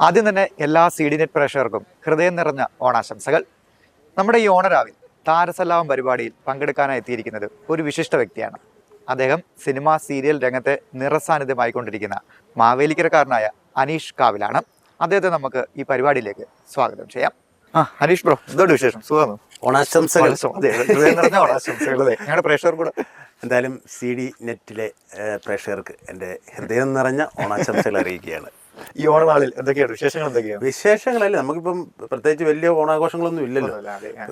ആദ്യം തന്നെ എല്ലാ സി ഡി നെറ്റ് പ്രേക്ഷകർക്കും ഹൃദയം നിറഞ്ഞ ഓണാശംസകൾ. നമ്മുടെ ഈ ഓണരാവിൽ താരസല്ലാവം പരിപാടിയിൽ പങ്കെടുക്കാനായി എത്തിയിരിക്കുന്നത് ഒരു വിശിഷ്ട വ്യക്തിയാണ്. അദ്ദേഹം സിനിമ സീരിയൽ രംഗത്തെ നിറസാന്നിധ്യമായിക്കൊണ്ടിരിക്കുന്ന മാവേലിക്കരക്കാരനായ അനീഷ് കാവിലാണ്. അദ്ദേഹത്തെ നമുക്ക് ഈ പരിപാടിയിലേക്ക് സ്വാഗതം ചെയ്യാം. ആ അനീഷ് ബ്രോ എന്തുകൊണ്ട് വിശേഷം? സുഖം ഓണാശംസകൾ. ഞങ്ങളുടെ പ്രേക്ഷകർ കൂടെ. എന്തായാലും സി ഡി നെറ്റിലെ പ്രേക്ഷകർക്ക് എന്റെ ഹൃദയം നിറഞ്ഞ ഓണാശംസകൾ അറിയിക്കുകയാണ്. ഈ ഓണനാളിൽ എന്തൊക്കെയാണ് വിശേഷങ്ങൾ എന്തൊക്കെയാണ് വിശേഷങ്ങളല്ലേ. നമുക്കിപ്പം പ്രത്യേകിച്ച് വലിയ ഓണാഘോഷങ്ങളൊന്നും ഇല്ലല്ലോ.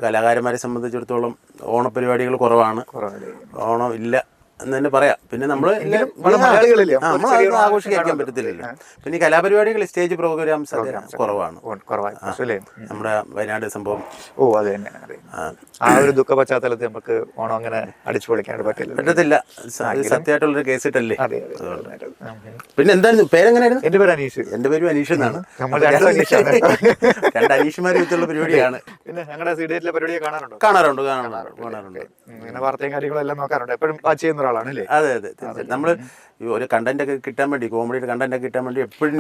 കലാകാരന്മാരെ സംബന്ധിച്ചിടത്തോളം ഓണപരിപാടികൾ കുറവാണ്. ഓണം ഇല്ല. എന്ന് തന്നെ പറയാം. പിന്നെ നമ്മൾ നമ്മൾ മലയാളികളല്ലേ? നമുക്ക് ആഘോഷിക്കാൻ പറ്റത്തില്ലല്ലോ. പിന്നെ കലാപരിപാടികൾ സ്റ്റേജ് പ്രോഗ്രാംസ് കുറവാണ്. നമ്മുടെ വയനാട് സംഭവം. ഓ അത് തന്നെ ആ, ഒരു ദുഃഖ പശ്ചാത്തലത്തിൽ നമുക്ക് ഓണം അങ്ങനെ അടിച്ചു പൊളിക്കാനായിട്ട് പറ്റില്ല പറ്റത്തില്ല. സത്യമായിട്ടുള്ളൊരു കേസ് ഇട്ടല്ലേ പിന്നെ എന്തായിരുന്നു പേരെങ്ങനെയായിരുന്നു എന്റെ പേര് അനീഷ്. എന്റെ പേര് അനീഷ് എന്നാണ്. രണ്ട് അനീഷുമാർ വെച്ചുള്ള പരിപാടിയാണ്. പിന്നെ ഞങ്ങളുടെ സീഡിയറ്റിലെ പരിപാടിയെ കാണാറുണ്ടോ? കാണാറുണ്ട് കാണാറുണ്ട് കാണാറുണ്ട്. ഉം, ഇങ്ങനെ വാർത്തയും കാര്യങ്ങളും എല്ലാം നോക്കാറുണ്ട്. എപ്പോഴും വാച്ച് ചെയ്യുന്ന ഒരാളാണ് അല്ലേ? അതെ അതെ നമ്മൾ നമ്മൾ ഒരു കണ്ടന്റ് ഒക്കെ കിട്ടാൻ വേണ്ടി കോമഡിയുടെ കണ്ടന്റ് ഒക്കെ കിട്ടാൻ വേണ്ടി എപ്പോഴും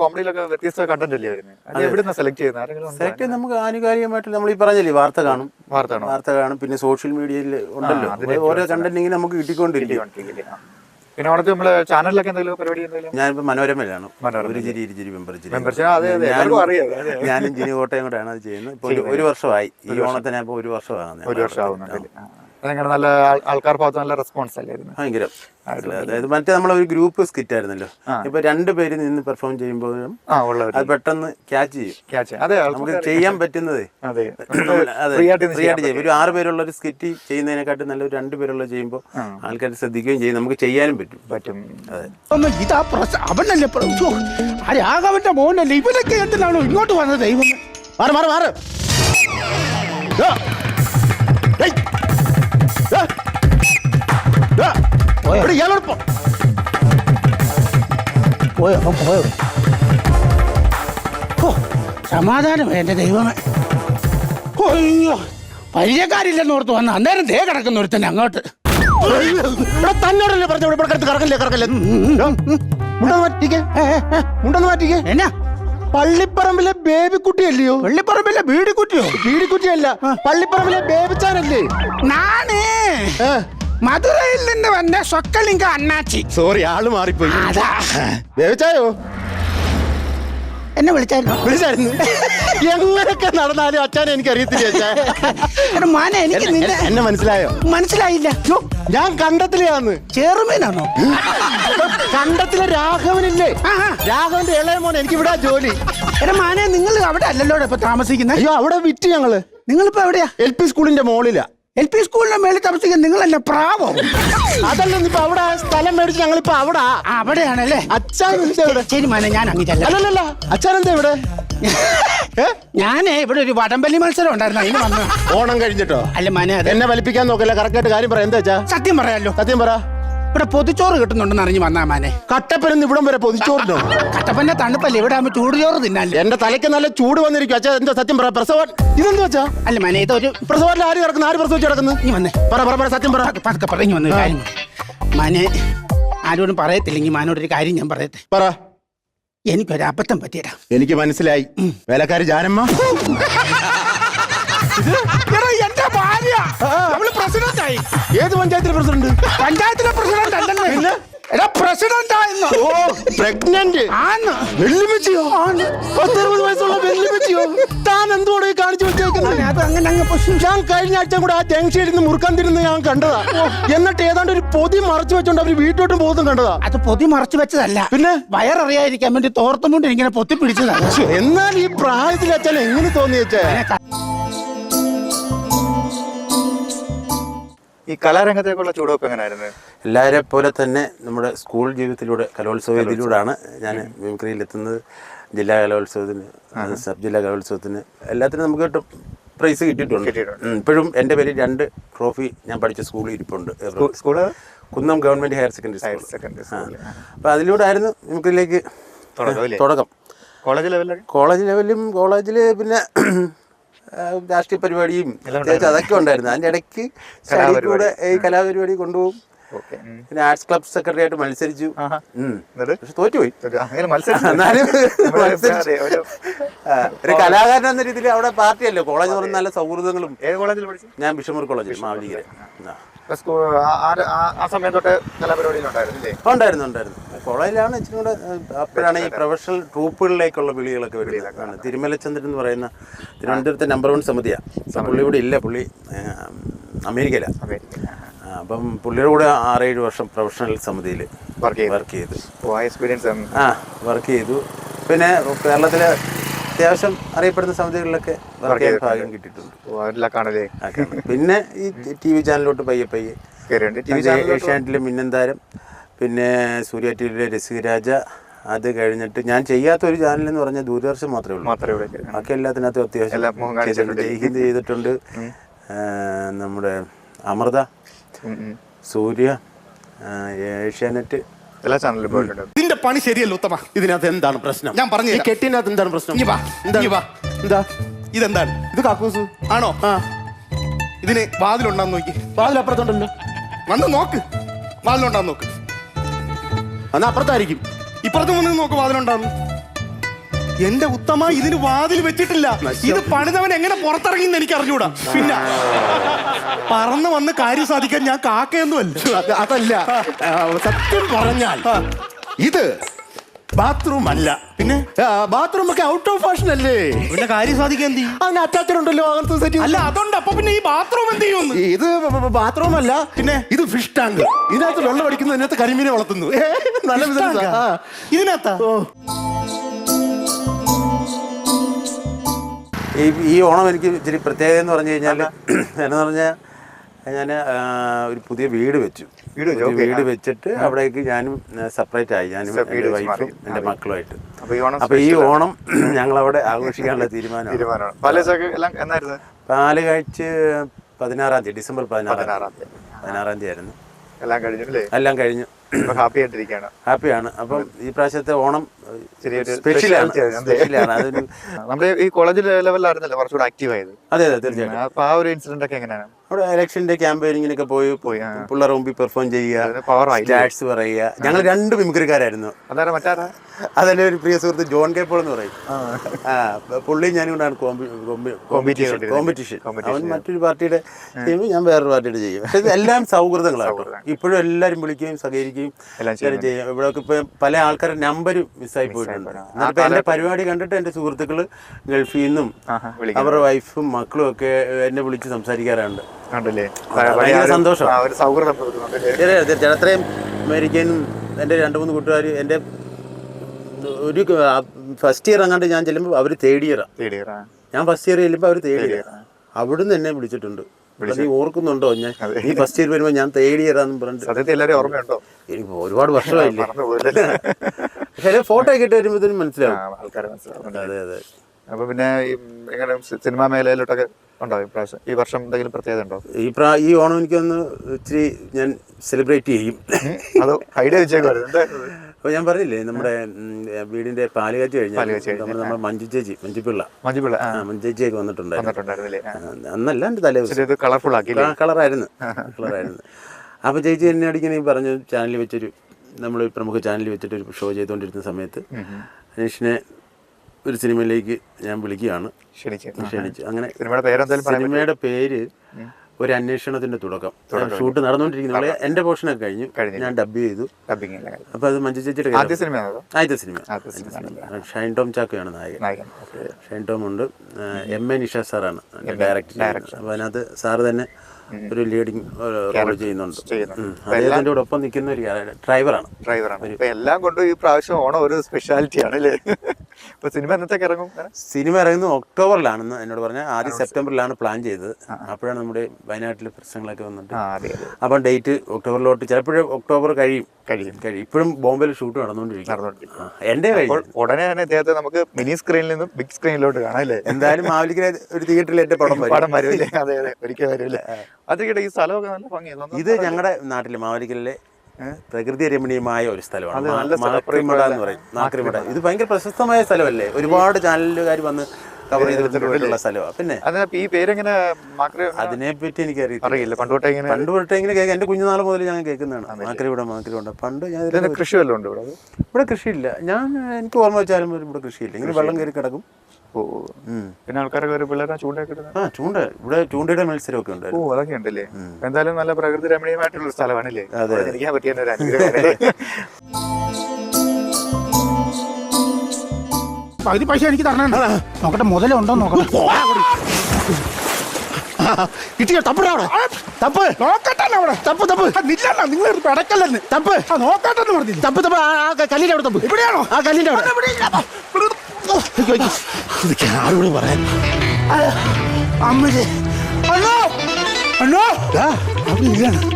കോമഡിയിലൊക്കെ വ്യത്യസ്ത കണ്ടന്റ് അല്ലേ വരുന്നത് അത് എവിടുന്ന സെലക്ട് ചെയ്യുന്നത്? സെലക്ട് നമുക്ക് ആനുകാലികമായിട്ട് നമ്മൾ ഈ പറഞ്ഞില്ലേ വാർത്ത കാണും. വാർത്തയാണോ വാർത്ത കാണും. പിന്നെ സോഷ്യൽ മീഡിയയിൽ ഉണ്ടല്ലോ. ഓരോ കണ്ടന്റ് ഇങ്ങനെ നമുക്ക് കിട്ടിക്കൊണ്ടിരിക്കും. പിന്നെ ഓണത്തിന് നമ്മൾ ചാനലിലൊക്കെ എന്തെങ്കിലും പരിപാടി എന്തെങ്കിലും? ഞാനിപ്പോ മനോരമയിലാണ്. ഒരു ചിരി ഇരുചിരി അതെ. ഞാനും ജിനി കോട്ടയം കൂടെയാണ് അത് ചെയ്യുന്നത്. ഇപ്പൊ ഒരു- വർഷമായി. ഈ ഓണത്തിന് ഇപ്പൊ ഒരു വർഷമാണ് ഒരു വർഷം അതങ്ങനെ നല്ല ആൾ- ആൾക്കാർ ഭാഗത്ത് നല്ല റെസ്പോൺസ് അല്ലായിരുന്നു ഭയങ്കരം. അതായത് മറ്റേ നമ്മളെ ഒരു ഗ്രൂപ്പ് സ്കിറ്റ് ആയിരുന്നല്ലോ. ഇപ്പൊ രണ്ട് പേര് നിന്ന് പെർഫോം ചെയ്യുമ്പോഴും അത് പെട്ടെന്ന് ക്യാച്ച് ചെയ്യും. ക്യാച്ച് അതെ നമുക്ക് ചെയ്യാൻ പറ്റുന്നത്. അതെ. ആയിട്ട് ചെയ്യും. ഒരു ആറ് പേരുള്ള ഒരു സ്കിറ്റ് ചെയ്യുന്നതിനെക്കാട്ടും നല്ല ഒരു രണ്ട് പേരുള്ള ചെയ്യുമ്പോൾ ആൾക്കാർ ശ്രദ്ധിക്കുകയും ചെയ്യും. നമുക്ക് ചെയ്യാനും പറ്റും. പറ്റും. ഇതാ അവനല്ലേ രാഘവന്റെ മോനല്ലേ? ഇവനൊക്കെ എന്തിനാണോ ഇങ്ങോട്ട് വന്നത് ദൈവം മാറ് മാറ് മാറ്. ദാ. ഏയ്. ദാ. ദാ. ഇയാളോട് പോയോ? അപ്പം പോയോ? ഓ സമാധാനം എന്റെ ദൈവമേ. അയ്യോ പരിചയക്കാരില്ലെന്ന് ഓർത്ത് വന്ന അന്നേരം ദേ കിടക്കുന്ന ഒരുത്തന്നെ അങ്ങോട്ട്. ഇവിടെ തന്നോടല്ലേ പറഞ്ഞു ഇവിടെ കിടത്ത് കറക്കല്ലേ കറക്കല്ലേ മുണ്ടെന്ന് മാറ്റിക്കേ. മുണ്ടെന്ന് മാറ്റിക്കേ. എന്നാ? പള്ളിപ്പറമ്പിലെ ബേബിക്കുട്ടി അല്ലയോ വെള്ളിപ്പറമ്പിലെ ബീഡിക്കുട്ടിയോ ബീഡിക്കുട്ടിയല്ല പള്ളിപ്പറമ്പിലെ ബേബിച്ചാനല്ലേ? നാണേ. മധുരയിൽ നിന്ന് വന്ന സൊക്കലിംഗ അണ്ണാച്ചി. സോറി ആൾ മാറിപ്പോയി. അതാ. ബേബിച്ചായോ? എന്നെ വിളിച്ചായിരുന്നു? വിളിച്ചായിരുന്നു. എങ്ങനെയൊക്കെ നടന്നാലും അച്ഛനെ എനിക്ക് അറിയത്തില്ല അച്ഛാ മാനെ എനിക്ക് നിന്നെ എന്നെ മനസ്സിലായോ? മനസ്സിലായില്ല. ഞാൻ കണ്ടത്തിലാന്ന് ചെറുമീനാണോ? കണ്ടത്തിലെ രാഘവനില്ലേ. രാഘവന്റെ ഇളയ മോനെ എനിക്ക് ഇവിടെ ജോലി. എടാ മാനെ നിങ്ങൾ അവിടെ അല്ലല്ലോ ഇപ്പൊ താമസിക്കുന്നത് അയ്യോ അവിടെ വിറ്റ് ഞങ്ങൾ. നിങ്ങളിപ്പോ എവിടെയാ? എൽ പി സ്കൂളിന്റെ മോളിലാ. എൽ പി സ്കൂളിന്റെ മേളിൽ നിങ്ങൾ നിങ്ങളല്ല പ്രാവോ? അതല്ല ഇപ്പൊ അവിടെ സ്ഥലം മേടിച്ച് ഞങ്ങളിപ്പോ അവിടെ. അവിടെയാണല്ലേ? അച്ഛൻ ശരി മാനെ ഞാൻ അങ്ങ് ചെല്ലാം അല്ലല്ല അച്ഛൻ എന്താ ഇവിടെ? ഞാനേ ഇവിടെ ഒരു വടംവലി മത്സരം ഉണ്ടായിരുന്നു അതിന് വന്നു. ഓണം കഴിഞ്ഞിട്ടോ? അല്ല മനെ എന്നെ വലിപ്പിക്കാൻ നോക്കല്ല കറക്റ്റായിട്ട് കാര്യം പറയാം എന്താ വെച്ചാ സത്യം പറയാലോ. സത്യം പറ. ഇവിടെ പൊതിച്ചോറ് കിട്ടുന്നുണ്ടെന്ന് അറിഞ്ഞു വന്നാ മാനെ. കട്ടപ്പനന്ന് ഇവിടം വരെ പൊതിച്ചോറിനോ കട്ടപ്പന്റെ തണുപ്പല്ലേ ഇവിടെ ആകുമ്പോ ചൂടുചോറ് തിന്നാലേ എന്റെ തലയ്ക്ക് നല്ല ചൂട് വന്നിരിക്കും. അച്ഛാ എന്താ സത്യം പറ പ്രസവൻ ഇതെന്ത് വെച്ചാ അല്ല മാനെ ഇതൊരു പ്രസവത്തിൽ ആര് കിടക്കുന്നു? ആര് പ്രസവിച്ച് കിടക്കുന്നു? നീ വന്നേ. പറ പറ പറ സത്യം പറ. പതുക്കെ പറഞ്ഞു വന്നു ഒരു കാര്യം മാനെ ആരോടും പറയത്തില്ലെങ്കിൽ മാനോടൊരു കാര്യം ഞാൻ പറയട്ടെ. പറ. എനിക്കൊരു അബദ്ധം പറ്റിയടാ എനിക്ക് മനസ്സിലായി. വേലക്കാരി ജാനമ്മ? എന്റെ ഭാര്യ. അവൾ പ്രസിഡന്റ് ആയി ഏത് പഞ്ചായത്തിലെ പ്രസിഡന്റ്? പഞ്ചായത്തിലെ പ്രസിഡന്റ് എടാ പ്രസിഡന്റ് ആയിരുന്നു ഓ പ്രഗ്നന്റ്. ആന്ന്. ആണ് പത്തറുപത് വയസ്സുള്ള വെല്ലുമിച്ചിയോ താൻ എന്തുകൊണ്ട് കാണിച്ചു വെച്ചേക്കുന്നത് അത് അങ്ങനെ അങ്ങ് ഞാൻ കഴിഞ്ഞ ആഴ്ച കൂടെ ആ ജംഗ്ഷനിൽ നിന്ന് മുറുക്കാൻ തിരുന്ന് ഞാൻ കണ്ടതാ. എന്നിട്ട് ഏതാണ്ട് ഒരു പൊതി മറച്ചു വെച്ചോണ്ട് അവർ വീട്ടോട്ടും പോകുന്നു കണ്ടതാ. അത് പൊതി മറച്ചു വെച്ചതല്ല. പിന്നെ? വയററിയാതിരിക്കാൻ വേണ്ടി തോർത്തും കൊണ്ട് ഇങ്ങനെ പൊത്തി പിടിച്ചതാണ് എന്നാൽ ഈ പ്രായത്തിൽ അച്ഛൻ എങ്ങനെ തോന്നി ഈ കലാരംഗത്തേക്കുള്ള ചൂടുവെപ്പ് എങ്ങനെയായിരുന്നു? എല്ലാവരെ പോലെ തന്നെ നമ്മുടെ സ്കൂൾ ജീവിതത്തിലൂടെ കലോത്സവ. ഇതിലൂടെയാണ് ഞാൻ മിമിക്രിയിൽ എത്തുന്നത്. ജില്ലാ കലോത്സവത്തിന് സബ് ജില്ലാ കലോത്സവത്തിന് എല്ലാത്തിനും നമുക്ക് പ്രൈസ് കിട്ടിയിട്ടുണ്ട്. ഇപ്പോഴും എന്റെ പേരിൽ രണ്ട് ട്രോഫി ഞാൻ പഠിച്ച സ്കൂളിൽ ഇരിപ്പുണ്ട്. School? Kunnam government higher secondary higher school secondary ആ. അപ്പോൾ അതിലൂടെ ആയിരുന്നു മിമിക്രിയിലേക്ക് തുടക്കം കോളേജ് ലെവലിൽ? കോളേജ് ലെവലും കോളേജിൽ പിന്നെ രാഷ്ട്രീയ പരിപാടിയും പ്രത്യേകിച്ച് അതൊക്കെ ഉണ്ടായിരുന്നു. അതിന്റെ ഇടയ്ക്ക് സ്റ്റഡി കൂടെ ഈ കലാപരിപാടി കൊണ്ടുപോകും. പിന്നെ ആർട്സ് ക്ലബ് സെക്രട്ടറി ആയിട്ട് മത്സരിച്ചു. പക്ഷെ തോറ്റുപോയി ഒരു കലാകാരൻ എന്ന രീതിയിൽ അവിടെ പാർട്ടിയല്ലേ? കോളേജ് പറഞ്ഞ നല്ല സൗഹൃദങ്ങളും. ഞാൻ ബിഷമൂർ കോളേജിൽ മാവലിക്കര. ആ. സമയം തൊട്ട് കലാപരിപാടിയിലുണ്ടായിരുന്നില്ലേ ഉണ്ടായിരുന്നു ഉണ്ടായിരുന്നു. കോളേജിലാണ് ഇച്ചിരി കൂടെ അപ്പോഴാണ് ഈ പ്രൊഫഷണൽ ട്രൂപ്പുകളിലേക്കുള്ള വിളികളൊക്കെ വരുന്നത്. ആണ്. തിരുമലച്ചന്ദ്രൻ എന്ന് പറയുന്ന തിരുവനന്തപുരത്തെ നമ്പർ വൺ സമിതിയാണ് പുള്ളി ഇവിടെ ഇല്ല പുള്ളി അമേരിക്കയിലാണ് അമേരിക്ക അപ്പം പുള്ളിയുടെ കൂടെ ആറേഴ് വർഷം പ്രൊഫഷണൽ സമിതിയിൽ വർക്ക് ചെയ്തു. വർക്ക് ചെയ്തു. ആ വർക്ക് ചെയ്തു. പിന്നെ കേരളത്തിലെ അത്യാവശ്യം അറിയപ്പെടുന്ന സമിതികളിലൊക്കെ വർക്ക് ചെയ്യാൻ ഭാഗ്യം കിട്ടിയിട്ടുണ്ട്. പിന്നെ ഈ ടി വി ചാനലിലോട്ട് പയ്യെ പയ്യെ. ഏഷ്യാനെറ്റിലെ മിന്നന്താരം പിന്നെ സൂര്യ ടി വിയിലെ രസികരാജ അത് കഴിഞ്ഞിട്ട് ഞാൻ ചെയ്യാത്ത ഒരു ചാനൽ എന്ന് പറഞ്ഞാൽ ദൂരദർശൻ മാത്രമേ ഉള്ളൂ. ബാക്കി എല്ലാത്തിനകത്തും അത്യാവശ്യം മുഖം കാണിച്ചിട്ടുണ്ട്. ചെയ്തിട്ടുണ്ട്. നമ്മുടെ അമൃത. സൂര്യ ഏഷ്യാനെറ്റ് എല്ലാ ചാനലിലും പോയിട്ടുണ്ട്. ഇതിന്റെ പണി ശരിയല്ല ഉത്തമ. ഇതിനകത്ത് എന്താണ് പ്രശ്നം? ഞാൻ പറഞ്ഞു ഈ കെട്ടിനകത്ത് എന്താണ് പ്രശ്നം? വാ? ഇങ്ങ് വാ. എന്താ? ഇതെന്താണ്? ഇത് കാക്കൂസ്. ആണോ? ആ. ഇതിന് വാതിലുണ്ടാന്ന് നോക്കി. വാതിൽ അപ്പുറത്തുണ്ടല്ലോ വന്ന് നോക്ക്. വാതിലുണ്ടാന്ന് നോക്ക്. എന്നാ അപ്പുറത്തായിരിക്കും. ഇപ്പുറത്ത് വന്ന് നോക്ക് വാതിലുണ്ടാന്ന്. എന്റെ ഉത്തമ ഇതിന് വാതിൽ വെച്ചിട്ടില്ല. ഇത് പണിതവൻ എങ്ങനെ പുറത്തിറങ്ങി എനിക്ക് അറിഞ്ഞൂടാ പിന്നെ പറന്നു വന്ന് കാര്യം സാധിക്കാൻ ഞാൻ കാക്കയൊന്നുമല്ല. അതല്ല. സത്യം പറഞ്ഞാൽ ഇത് ബാത്റൂം അല്ല. പിന്നെ? ബാത്റൂം ഒക്കെ ഔട്ട് ഓഫ് ഫാഷൻ അല്ലേ? പിന്നെ കാര്യം സാധിക്കാൻ അതിന് അറ്റാച്ചഡ് ഉണ്ടല്ലോ അങ്ങനത്തെ സെറ്റ് അല്ല അതുകൊണ്ട് അപ്പൊ പിന്നെ ഈ ബാത്റൂം എന്ത് ചെയ്യുന്നു ഇത് ബാത്റൂം അല്ല. പിന്നെ? ഇത് ഫിഷ് ടാങ്ക് ഇതിനകത്ത് വെള്ളം അടിക്കുന്നു ഇതിനകത്ത് കരിമീനെ വളർത്തുന്നു. നല്ല ഇതിനകത്താ? ഓ. ഈ ഈ ഓണം എനിക്ക് ഇച്ചിരി പ്രത്യേകത എന്ന് പറഞ്ഞു കഴിഞ്ഞാൽ എന്ന് പറഞ്ഞാൽ ഞാൻ ഒരു പുതിയ വീട് വെച്ചു. വീട് വെച്ചിട്ട് അവിടേക്ക് ഞാനും സെപ്പറേറ്റ് ആയി. ഞാനും വീട് എന്റെ വൈഫും എന്റെ മക്കളുമായിട്ട്. അപ്പൊ ഈ ഓണം ഞങ്ങൾ അവിടെ ആഘോഷിക്കാനുള്ള തീരുമാനമാണ്. പാൽ കഴിച്ച് പതിനാറാം തീയതി ഡിസംബർ പതിനാറാം തീയതി. പതിനാറാം തീയതി ആയിരുന്നു. എല്ലാം കഴിഞ്ഞു എല്ലാം കഴിഞ്ഞു. ഹാപ്പി ആയിട്ടിരിക്കുകയാണ്. ഹാപ്പിയാണ്. അപ്പം ഈ പ്രാവശ്യത്തെ ഓണം സ്പെഷ്യലാണ് അതെ. സ്പെഷ്യലാണ് അതൊരു നമ്മുടെ ഈ കോളേജ് ലെവലിലായിരുന്നല്ലോ കുറച്ചുകൂടെ ആക്റ്റീവ് ആയത്. അതെ അതെ തീർച്ചയായിട്ടും. അപ്പൊ ആ ഒരു ഇൻസിഡന്റ് ഒക്കെ എങ്ങനെയാണ്? അവിടെ ഇലക്ഷന്റെ ക്യാമ്പയിനിങ്ങിനൊക്കെ പോയി പോയി. പിള്ളേർ മുമ്പിൽ പെർഫോം ചെയ്യുക സ്റ്റാറ്റ്സ് പറയുക. ഞങ്ങൾ രണ്ട് മിമിക്രിക്കാരായിരുന്നു. അതെന്റെ ഒരു പ്രിയ സുഹൃത്ത് ജോൺ കെ പോൾ എന്ന് പറയും. ആ. പുള്ളി ഞാനും കൊണ്ടാണ്. കോമ്പറ്റീഷൻ അവൻ മറ്റൊരു പാർട്ടിയുടെ ചെയ്യും ഞാൻ വേറൊരു പാർട്ടിയുടെ ചെയ്യും. ഇതെല്ലാം സൗഹൃദങ്ങളാണ് ഇപ്പോഴും എല്ലാവരും വിളിക്കുകയും സഹകരിക്കുകയും എല്ലാം ചെയ്യും. ഇവിടെ ഇപ്പൊ പല ആൾക്കാരുടെ നമ്പർ മിസ്സായി പോയിട്ടുണ്ട്. എന്നിട്ട് എന്റെ പരിപാടി കണ്ടിട്ട് എന്റെ സുഹൃത്തുക്കൾ ഗൾഫിൽ നിന്നും. അവരുടെ വൈഫും മക്കളും ഒക്കെ എന്നെ വിളിച്ച് സംസാരിക്കാറുണ്ട്. കണ്ടല്ലേ? ഭയങ്കര സന്തോഷം. ഒരു സൗഹൃദം. അത്രയും അമേരിക്കനും എന്റെ രണ്ട് മൂന്ന് കൂട്ടുകാർ എന്റെ ഒരു ഫസ്റ്റ് ഇയർ അങ്ങാണ്ട് ഞാൻ ചെല്ലുമ്പോൾ അവർ തേർഡ് ഇയറാണ് തേടിയറാ. ഞാൻ ഫസ്റ്റ് ഇയർ ചെല്ലുമ്പോൾ അവർ തേർഡ് ഇയർ അവിടുന്ന് എന്നെ വിളിച്ചിട്ടുണ്ട്. നീ ഓർക്കുന്നുണ്ടോ? ഞാൻ ഈ ഫസ്റ്റ് ഇയർ വരുമ്പോൾ ഞാൻ തേർഡ് ഇയർ ആണെന്ന് പറഞ്ഞിട്ട്. എല്ലാവരും ഓർമ്മയുണ്ടോ? എനിക്ക് ഒരുപാട് വർഷമായില്ലേ? പക്ഷേ ഫോട്ടോ ഒക്കെ ഇട്ട് വരുമ്പോഴത്തേനും മനസ്സിലാവും. അതെ അതെ. അപ്പൊ പിന്നെ സി- സിനിമാ മേഖലയിലോട്ടൊക്കെ ഉണ്ടോ ഇപ്രാവശ്യം ഈ വർഷം എന്തെങ്കിലും പ്രത്യേകത ഉണ്ടോ? ഈ പ്രാ ഈ ഓണം എനിക്കൊന്ന് ഇച്ചിരി ഞാൻ സെലിബ്രേറ്റ് ചെയ്യും. അത് ഐഡിയ വെച്ചേക്കുമായിരുന്നു അപ്പോൾ ഞാൻ പറഞ്ഞില്ലേ നമ്മുടെ വീടിന്റെ പാലുകാറ്റ് കഴിഞ്ഞാൽ നമ്മുടെ മഞ്ജു ചേച്ചി മഞ്ജുപിള്ള മഞ്ജുപിള്ള മഞ്ജു ചേച്ചിയൊക്കെ വന്നിട്ടുണ്ടായിരുന്നു. അന്നല്ല എന്റെ തലേ ദിവസം. കളർഫുൾ ആക്കി കളറായിരുന്നു കളറായിരുന്നു അപ്പോൾ ചേച്ചി എന്നെ അടിക്കുന്ന ഈ പറഞ്ഞു ചാനലിൽ വെച്ചൊരു നമ്മൾ പ്രമുഖ ചാനലിൽ വെച്ചിട്ട് ഒരു ഷോ ചെയ്തുകൊണ്ടിരുന്ന സമയത്ത് അനീഷിനെ ഒരു സിനിമയിലേക്ക് ഞാൻ വിളിക്കുകയാണ്. ക്ഷണിച്ചു. അങ്ങനെ സിനിമയുടെ പേര് ഒരു അന്വേഷണത്തിന്റെ തുടക്കം. ഷൂട്ട് നടന്നുകൊണ്ടിരിക്കുന്ന. എന്റെ പോർഷനൊക്കെ കഴിഞ്ഞു. കഴിഞ്ഞു. ഞാൻ ഡബ് ചെയ്തു. അപ്പൊ അത് മഞ്ജു ചേച്ചിയുടെ ആദ്യ സിനിമ. ആദ്യത്തെ സിനിമ. ഷൈൻ ടോം ചാക്കയാണ് നായകൻ. നായകൻ. ഷൈൻ ടോം ഉണ്ട് എം എ നിഷ സാറാണ്. ഡയറക്ടർ അപ്പൊ അതിനകത്ത് സാറ് തന്നെ ഒരു ലീഡിങ് റോൾ ചെയ്യുന്നുണ്ട്. അദ്ദേഹത്തിന്റെ കൂടെ ഒപ്പം നിൽക്കുന്ന ഒരു ഡ്രൈവറാണ് ഡ്രൈവറാണ് എല്ലാം കൊണ്ടും ഈ പ്രാവശ്യം ഓണം ഒരു സ്പെഷ്യാലിറ്റി ആണ് അല്ലേ? സിനിമ എന്നത്തേക്ക് ഇറങ്ങും? സിനിമ ഇറങ്ങുന്നത് ഒക്ടോബറിലാണെന്ന് എന്നോട് പറഞ്ഞ. ആദ്യം സെപ്റ്റംബറിലാണ് പ്ലാൻ ചെയ്തത്. അപ്പോഴാണ് നമ്മുടെ വയനാട്ടിലെ പ്രശ്നങ്ങളൊക്കെ വന്നിട്ട്. അപ്പം ഡേറ്റ് ഒക്ടോബറിലോട്ട് ചിലപ്പോഴും ഒക്ടോബർ കഴിയും. കഴിയും. കഴിയും. ഇപ്പോഴും ബോംബെയിൽ ഷൂട്ട് നടന്നുകൊണ്ടിരിക്കും. എന്റെ ഉടനെ തന്നെ ഇദ്ദേഹത്തെ നമുക്ക് മിനി സ്ക്രീനിൽ നിന്നും ബിഗ് സ്ക്രീനിലോട്ട് കാണാം അല്ലേ? എന്തായാലും മാവലിക്കിനെ ഒരു തിയേറ്ററിൽ എന്റെ പടം വരും. പടം വരും അതെ അതെ. ഒരിക്കലും വരും അതൊക്കെ ഈ സ്ഥലമൊക്കെ നല്ല ഭംഗിയാണ് ഇത് ഞങ്ങളുടെ നാട്ടിലെ മാവലിക്കലിലെ പ്രകൃതി രമണീയമായ ഒരു സ്ഥലമാണ്. മാക്രിമട എന്ന് പറയും. മാക്രിമട. ഇത് ഭയങ്കര പ്രശസ്തമായ സ്ഥലമല്ലേ? ഒരുപാട് ചാനലുകാർ വന്ന് കവർ ചെയ്തിട്ടുള്ള സ്ഥലമാണ്. പിന്നെ അതിന് ഈ പേരെങ്ങനെ അതിനെ അതിനെപ്പറ്റി എനിക്ക് അറിയില്ല. പണ്ട് തൊട്ടേ ഇങ്ങനെ പണ്ട് തൊട്ടേ ഇങ്ങനെ കേൾക്കാം. എന്റെ കുഞ്ഞുനാൾ മുതൽ ഞാൻ കേൾക്കുന്നതാണ്. മാക്രിവിടെ മാക്രിവിടെ പണ്ട് ഞാൻ കൃഷി വല്ലതും ഉണ്ട് ഇവിടെ? ഇവിടെ കൃഷിയില്ല. ഞാൻ എനിക്ക് ഓർമ്മ വെച്ചാലും ഇവിടെ കൃഷിയില്ല. ഇങ്ങനെ വെള്ളം കയറി കിടക്കും. പിന്നെ ആൾക്കാരൊക്കെ ഒരു പിള്ളേരെ ചൂണ്ടയൊക്കെ ഇടുന്നത്. ആ ചൂണ്ട. ഇവിടെ ചൂണ്ടയുടെ മത്സരമൊക്കെ ഓ ഉണ്ടായിരുന്നു അതൊക്കെ ഉണ്ടല്ലേ? എന്തായാലും നല്ല പ്രകൃതി രമണീയമായിട്ടുള്ള സ്ഥലമാണല്ലേ? ഇരിക്കാൻ പറ്റിയ ഒരു അനുഗ്രഹമാണ് പകുതി പൈസ എനിക്ക് തരണം. നോക്കട്ടെ മുതലുണ്ടോ നോക്കട്ടെ. കിട്ടിയോ? തപ്പടാ തപ്പ്. നോക്കട്ടെ അവിടെ. തപ്പ് തപ്പ്. നില്ലണ്ട നിങ്ങൾ പിടക്കല്ലെന്ന്. തപ്പ്. നോക്കട്ടെന്ന് പറഞ്ഞു തപ്പ് തപ്പ്. ആ ആ കല്ലിന്റെ അവിടെ തപ്പ്. ഇവിടെയാണോ? ആ കല്ലിന്റെ അവിടെ. ഇതൊക്കെ ആരോട് പറയാൻ അമ്മേ അണ്ണോ അല്ലോ